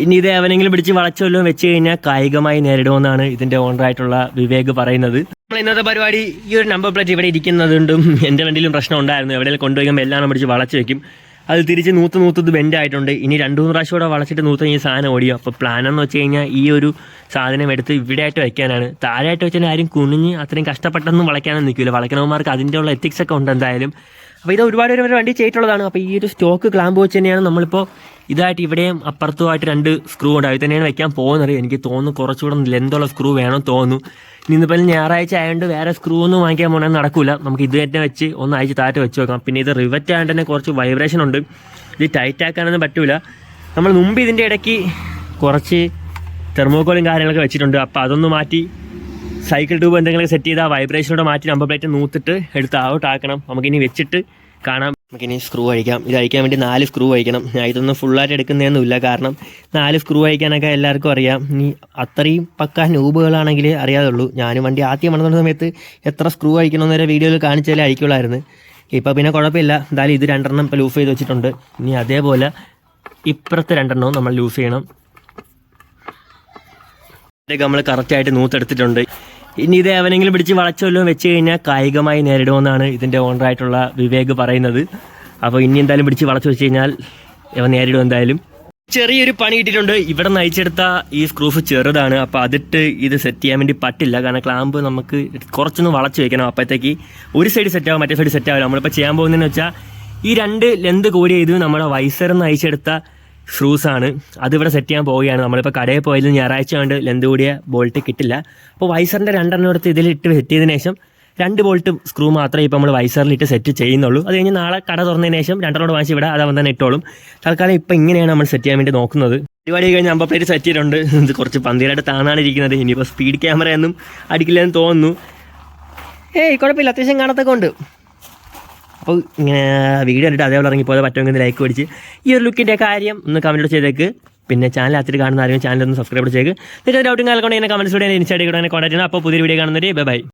ഇനി ഇത് എവനെങ്കിലും പിടിച്ച് വളച്ചൊല്ലോ വെച്ച് കഴിഞ്ഞാൽ കായികമായി നേരിടുമെന്നാണ് ഇതിന്റെ ഓണറായിട്ടുള്ള വിവേക് പറയുന്നത്. നമ്മൾ ഇന്നത്തെ പരിപാടി ഈ ഒരു നമ്പർ പ്ലേറ്റ് ഇവിടെ ഇരിക്കുന്നതുകൊണ്ടും എന്റെ വണ്ടിയിലും പ്രശ്നം ഉണ്ടായിരുന്നു. എവിടെയെങ്കിലും കൊണ്ടുപോയി എല്ലാം പിടിച്ച് വളച്ച് വെക്കും. അത് തിരിച്ച് നൂത്ത് നൂത്തത് ബെൻഡ് ആയിട്ടുണ്ട്. ഇനി രണ്ടു മൂന്ന് പ്രാവശ്യം കൂടെ വളച്ചിട്ട് നൂത്ത് ഈ സാധനം ഓടിയോ. അപ്പോൾ പ്ലാൻ എന്ന് വെച്ച് കഴിഞ്ഞാൽ ഈ ഒരു സാധനം എടുത്ത് ഇവിടെ ആയിട്ട് വെക്കാനാണ് താഴെയായിട്ട് വെച്ചാൽ ആരും കുനിഞ്ഞ് അത്രയും കഷ്ടപ്പെട്ടൊന്നും വളയ്ക്കാനൊന്നും നിൽക്കില്ല. വളയ്ക്കണവന്മാർക്ക് അതിന്റെ ഉള്ള എത്തിക്സ് ഒക്കെ ഉണ്ട് എന്തായാലും. അപ്പോൾ ഇത് ഒരുപാട് പേര് വണ്ടി ചെയ്തിട്ടുള്ളതാണ്. അപ്പോൾ ഈ ഒരു സ്റ്റോക്ക് ക്ലാമ്പ് വെച്ച് തന്നെയാണ് നമ്മളിപ്പോൾ ഇതായിട്ട് ഇവിടെയും അപ്പുറത്തുമായിട്ട് രണ്ട് സ്ക്രൂ ഉണ്ട്. അതിൽ തന്നെയാണ് വെക്കാൻ പോകുന്നത്. എനിക്ക് തോന്നുന്നു കുറച്ചുകൂടെ ലെന്തുള്ള സ്ക്രൂ വേണം തോന്നുന്നു. ഇനി ഇന്നിപ്പോൾ ഞായറാഴ്ച ആയതുകൊണ്ട് വേറെ സ്ക്രൂ ഒന്നും വാങ്ങിക്കാൻ പോകണമെന്ന് നടക്കില്ല നമുക്ക് ഇത് തന്നെ വെച്ച് ഒന്ന് അയച്ച് താറ്റ് വെച്ച് വെക്കാം. പിന്നെ ഇത് റിവറ്റ് ആയതുകൊണ്ട് തന്നെ കുറച്ച് വൈബ്രേഷൻ ഉണ്ട്. ഇത് ടൈറ്റ് ആക്കാനൊന്നും പറ്റില്ല നമ്മൾ മുമ്പ് ഇതിന്റെ ഇടയ്ക്ക് കുറച്ച് തെർമോക്കോളും കാര്യങ്ങളൊക്കെ വെച്ചിട്ടുണ്ട്. അപ്പോൾ അതൊന്ന് മാറ്റി സൈക്കിൾ ട്യൂബ് എന്തെങ്കിലും സെറ്റ് ചെയ്താൽ വൈബ്രേഷനോടെ മാറ്റി നമ്പർ പ്ലേറ്റ് നൂത്തിട്ട് എടുത്ത് ഔട്ട് ആക്കണം. നമുക്കിനി വെച്ചിട്ട് കാണാം. നമുക്കിനി സ്ക്രൂ അഴിക്കാം. ഇത് അഴിക്കാൻ വേണ്ടി നാല് സ്ക്രൂ അഴിക്കണം. ഞാൻ ഇതൊന്നും ഫുള്ളായിട്ട് എടുക്കുന്നതൊന്നുമില്ല കാരണം നാല് സ്ക്രൂ അഴിക്കാനൊക്കെ എല്ലാവർക്കും അറിയാം. ഇനി അത്രയും പക്ക നൂബുകളാണെങ്കിൽ അറിയാതുള്ളൂ. ഞാനും വണ്ടി ആദ്യം വന്ന സമയത്ത് എത്ര സ്ക്രൂ അഴിക്കണമെന്ന് വരെ വീഡിയോയിൽ കാണിച്ചാലേ അഴിക്കുള്ളായിരുന്നു. ഇപ്പോൾ പിന്നെ കുഴപ്പമില്ല. എന്തായാലും ഇത് രണ്ടെണ്ണം ഇപ്പോൾ ലൂസ് ചെയ്ത് വെച്ചിട്ടുണ്ട്. ഇനി അതേപോലെ ഇപ്പുറത്തെ രണ്ടെണ്ണവും നമ്മൾ ലൂസ് ചെയ്യണം. ഇതൊക്കെ നമ്മൾ കറക്റ്റായിട്ട് നൂത്തെടുത്തിട്ടുണ്ട്. ഇനി ഇത് എവനെങ്കിലും പിടിച്ച് വളച്ചൊല്ലോ വെച്ച് കഴിഞ്ഞാൽ കായികമായി നേരിടുമെന്നാണ് ഇതിന്റെ ഓണറായിട്ടുള്ള വിവേക് പറയുന്നത്. അപ്പോൾ ഇനി എന്തായാലും പിടിച്ച് വളച്ചു വെച്ച് കഴിഞ്ഞാൽ ഇവ നേരിടും എന്തായാലും. ചെറിയൊരു പണി കിട്ടിയിട്ടുണ്ട്. ഇവിടെ നയിച്ചെടുത്ത ഈ സ്ക്രൂഫ് ചെറുതാണ്. അപ്പോൾ അതിട്ട് ഇത് സെറ്റ് ചെയ്യാൻ വേണ്ടി പറ്റില്ല. കാരണം ക്ലാമ്പ് നമുക്ക് കുറച്ചൊന്ന് വളച്ച് വെക്കണം അപ്പോഴത്തേക്ക്. ഒരു സൈഡ് സെറ്റ് ആവും മറ്റേ സൈഡ് സെറ്റ് ആവില്ല. നമ്മളിപ്പോൾ ചെയ്യാൻ പോകുന്നതെന്ന് വെച്ചാൽ ഈ രണ്ട് ലെന്ത് കൂടിയ ഇത് നമ്മുടെ നയിച്ചെടുത്ത അയച്ചെടുത്ത ആണ്. അതിവിടെ സെറ്റ് ചെയ്യാൻ പോവുകയാണ്. നമ്മളിപ്പോൾ കടയിൽ പോയത് ഞായറാഴ്ച കൊണ്ട് ലെന്ത് കൂടിയ ബോൾട്ട് കിട്ടില്ല. അപ്പോൾ വൈസറിന്റെ രണ്ടെണ്ണം എടുത്ത് ഇതിലിട്ട് സെറ്റ് ചെയ്തതിന് ശേഷം രണ്ട് ബോൾട്ട് സ്ക്രൂ മാത്രമേ ഇപ്പോൾ നമ്മൾ വൈസറിലിട്ട് സെറ്റ് ചെയ്യുന്നുള്ളൂ. അത് കഴിഞ്ഞ് നാളെ കട തുറന്നതിന് ശേഷം രണ്ടെണ്ണം വാങ്ങിച്ച് ഇവിടെ അത് അവൻ തന്നെ ഇട്ടോളും. തൽക്കാലം ഇപ്പോൾ ഇങ്ങനെയാണ് നമ്മൾ സെറ്റ് ചെയ്യാൻ വേണ്ടി നോക്കുന്നത്. പരിപാടി കഴിഞ്ഞ് അമ്പ പ്ലേറ്റ് സെറ്റ് ചെയ്തിട്ടുണ്ട്. ഇത് കുറച്ച് പന്തിരായിട്ട് താണാണ് ഇരിക്കുന്നത്. ഇനിയിപ്പോൾ സ്പീഡ് ക്യാമറയൊന്നും അടിക്കില്ലെന്ന് തോന്നുന്നു. ഏയ് കുഴപ്പമില്ല. അത്യാവശ്യം കാണത്തൊക്കെ ഉണ്ട്. അപ്പോൾ വീഡിയോ കണ്ടിട്ട് അതേപോലെ ഇറങ്ങിപ്പോയത് പറ്റുമെങ്കിൽ ലൈക്ക് പഠിച്ച് ഈ ഒരു ലുക്കിന്റെ കാര്യം ഒന്ന് കമന്റ് ചെയ്തേക്ക്. പിന്നെ ചാനൽ അത്തിരി കാണുന്ന ആരെങ്കിലും ചാനൽ ഒന്ന് സബ്സ്ക്രൈബ് ചെയ്തേക്ക്. നിങ്ങൾക്ക് ഡൗട്ടും കാലം കൊണ്ട് എന്നെ കമൻസ് കൂടെ ഇൻസ്റ്റാഗ്രാം കോൺടാക്ട് ചെയ്യണം അപ്പോൾ പുതിയ വീഡിയോ കാണുന്നവരെ ബൈ